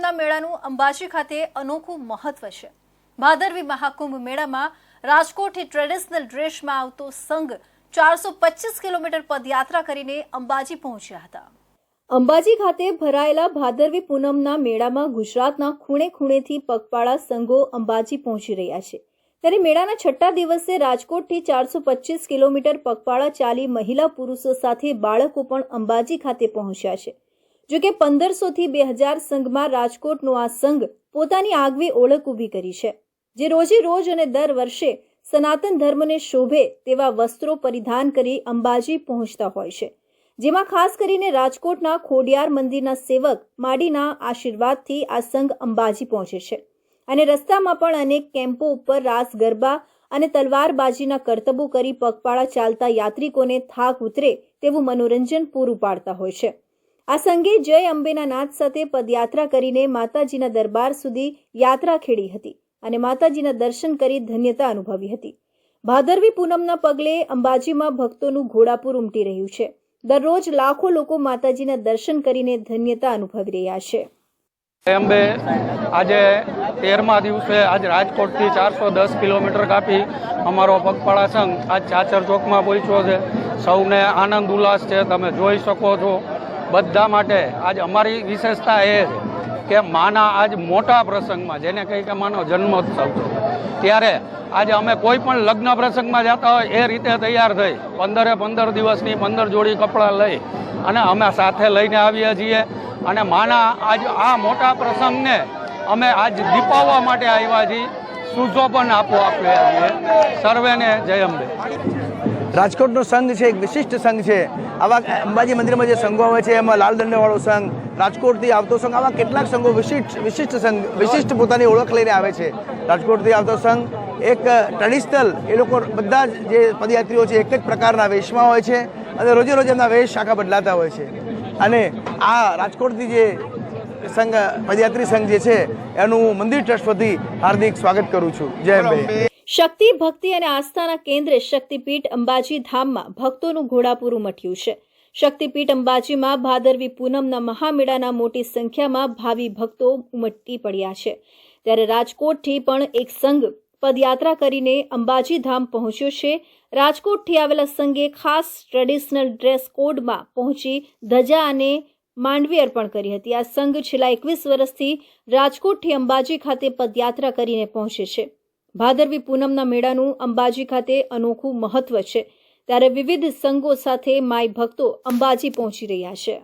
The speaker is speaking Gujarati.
પૂનમના મેળાનું અંબાજી ખાતે અનોખું મહત્વ છે. ભાદરવી મહાકુંભ મેળામાં રાજકોટથી ટ્રેડિશનલ ડ્રેસમાં આવતો સંઘ ચારસો પચીસ કિલોમીટર પદયાત્રા કરીને અંબાજી પહોંચ્યા હતા. અંબાજી ખાતે ભરાયેલા ભાદરવી પૂનમના મેળામાં ગુજરાતના ખૂણે ખૂણેથી પગપાળા સંઘો અંબાજી પહોંચી રહ્યા છે. ત્યારે મેળાના છઠ્ઠા દિવસે રાજકોટથી ચારસો પચીસ કિલોમીટર પગપાળા ચાલી મહિલા પુરુષો સાથે બાળકો પણ અંબાજી ખાતે પહોંચ્યા છે. જો કે પંદરસોથી બે હજાર સંઘમાં રાજકોટનો આ સંઘ પોતાની આગવી ઓળખ ઊભી કરી છે, જે રોજે રોજ અને દર વર્ષે સનાતન ધર્મને શોભે તેવા વસ્ત્રો પરિધાન કરી અંબાજી પહોંચતા હોય છે, જેમાં ખાસ કરીને રાજકોટના ખોડિયાર મંદિરના સેવક માડીના આશીર્વાદથી આ સંઘ અંબાજી પહોંચે છે અને રસ્તામાં પણ અનેક કેમ્પો ઉપર રાસ, ગરબા અને તલવારબાજીના કરતબો કરી પગપાળા ચાલતા યાત્રિકોને થાક ઉતરે તેવું મનોરંજન પૂરું પાડતા હોય છે. આ સંગે જય અંબેના નાદ સાથે પદયાત્રા કરીને માતાજીના દરબાર સુધી યાત્રા ખેડી હતી અને માતાજીના દર્શન કરી ધન્યતા અનુભવી હતી. ભાદરવી પૂનમના પગલે અંબાજીમાં ભક્તોનું ઘોડાપુર ઉમટી રહ્યું છે. દરરોજ લાખો લોકો માતાજીના દર્શન કરીને ધન્યતા અનુભવી રહ્યા છે. અંબે. આજે તેરમા દિવસે આજ રાજકોટથી ચારસો દસ કિલોમીટર કાપી અમારો પગપાળા સંઘ આજ ચાચર ચોકમાં પહોંચ્યો છે. સૌને આનંદ ઉલ્લાસ છે. તમે જોઈ શકો છો. બધા માટે આજ અમારી વિશેષતા એ છે કે માના આજ મોટા પ્રસંગમાં, જેને કહી કે માનો જન્મોત્સવ છે ત્યારે આજે અમે કોઈ પણ લગ્ન પ્રસંગમાં જતા હોય એ રીતે તૈયાર થઈ, પંદરે પંદર દિવસની પંદર જોડી કપડાં લઈ અને અમે સાથે લઈને આવીએ છીએ. અને માના આજ આ મોટા પ્રસંગને અમે આજ દીપાવવા માટે આવ્યા છીએ. સુશોભન આપો આપે છીએ સર્વેને જય અંબે. રાજકોટનો સંઘ છે, એક વિશિષ્ટ સંઘ છે. આવા અંબાજી મંદિરમાં જે સંઘો આવે છે, એમાં લાલ દંડવાળો સંઘ, રાજકોટથી આવતો સંઘ, આવા કેટલાક સંઘો વિશિષ્ટ વિશિષ્ટ સંઘ, વિશિષ્ટ પોતાની ઓળખ લઈને આવે છે. રાજકોટથી આવતો સંઘ, એક ટ્રેડિશનલ એ લોકો બધા જ જે પદયાત્રીઓ છે, એક જ પ્રકારના વેશમાં હોય છે અને રોજે રોજ એમના વેશ આખા બદલાતા હોય છે. અને આ રાજકોટથી જે સંઘ, પદયાત્રી સંઘ જે છે, એનું મંદિર ટ્રસ્ટ વતી હાર્દિક સ્વાગત કરું છું. જય અંબે. શક્તિ, ભક્તિ અને આસ્થાના કેન્દ્રે શક્તિપીઠ અંબાજી ધામમાં ભક્તોનું ઘોડાપૂરું મઠ્યું છે. શક્તિપીઠ અંબાજીમાં ભાદરવી પૂનમના મહામેળાના મોટી સંખ્યામાં ભાવિ ભક્તો ઉમટી પડ્યા છે. ત્યારે રાજકોટથી પણ એક સંઘ પદયાત્રા કરીને અંબાજી ધામ પહોંચ્યો છે. રાજકોટથી આવેલા સંઘે ખાસ ટ્રેડિશનલ ડ્રેસ કોડમાં પહોંચી ધજા અને માંડવી અર્પણ કરી હતી. આ સંઘ છેલ્લા એકવીસ વર્ષથી રાજકોટથી અંબાજી ખાતે પદયાત્રા કરીને પહોંચે છે. ભાદરવી પૂનમના મેળાનું અંબાજી ખાતે અનોખું મહત્વ છે. ત્યારે વિવિધ સંઘો સાથે માય ભક્તો અંબાજી પહોંચી રહ્યા છે.